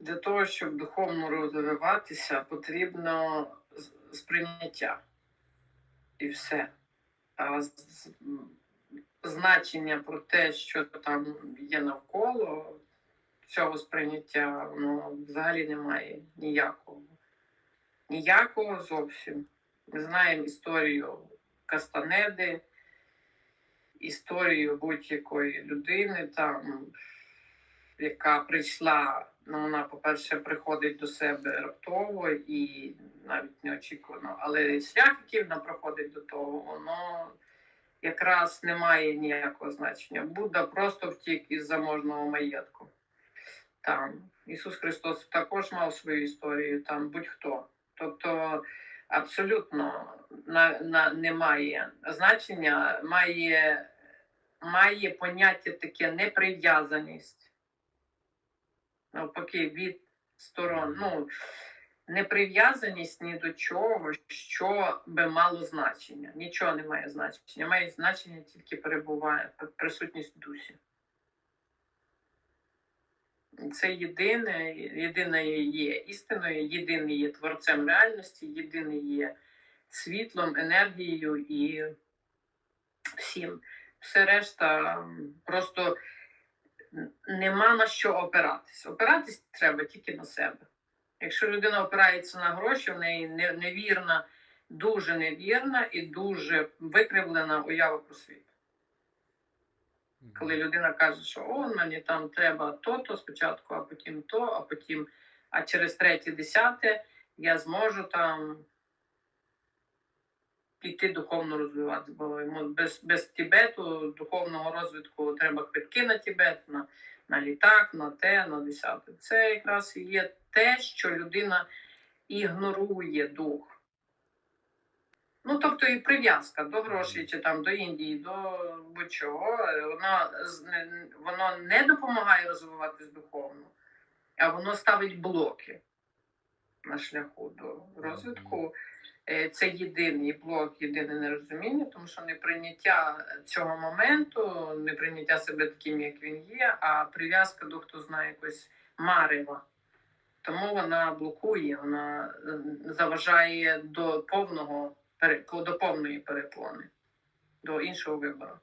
Для того, щоб духовно розвиватися, потрібно сприйняття. І все. А значення про те, що там є навколо цього сприйняття, воно взагалі немає ніякого. Ніякого зовсім. Ми знаємо історію Кастанеди, історію будь-якої людини, там, яка прийшла, ну вона, по-перше, приходить до себе раптово і навіть неочікувано, але шлях, який вона проходить до того, воно якраз не має ніякого значення. Будда просто втік із заможного маєтку. Там Ісус Христос також мав свою історію, там будь-хто. Тобто абсолютно на, на, немає значення, має, має поняття таке неприв'язаність. Навпаки, від сторон. Ну, неприв'язаність ні до чого, що би мало значення. Нічого не має значення. Має значення тільки перебуває присутність дусі. Це єдине, єдине є істиною, єдине є творцем реальності, єдине є світлом, енергією і всім. Все решта просто нема на що опиратись. Опиратись треба тільки на себе. Якщо людина опирається на гроші, в неї невірна, дуже невірна і дуже викривлена уява про світ. Коли людина каже, що о, мені там треба то-то спочатку, а потім то, а потім, а через третє, десяте я зможу там піти духовно розвиватися. Бо без, без Тібету духовного розвитку треба квитки на Тібет, на, на літак, на те, на десяте. Це якраз є те, що людина ігнорує дух. Ну, тобто і прив'язка до грошей, чи там до Індії, до будь-чого, воно, воно не допомагає розвиватись духовно, а воно ставить блоки на шляху до розвитку. Е, Це єдиний блок, єдине нерозуміння, тому що неприйняття цього моменту, неприйняття себе таким, як він є, а прив'язка до хто знає якось марева. Тому вона блокує, вона е, заважає до повного до повної перепони, до іншого вибору.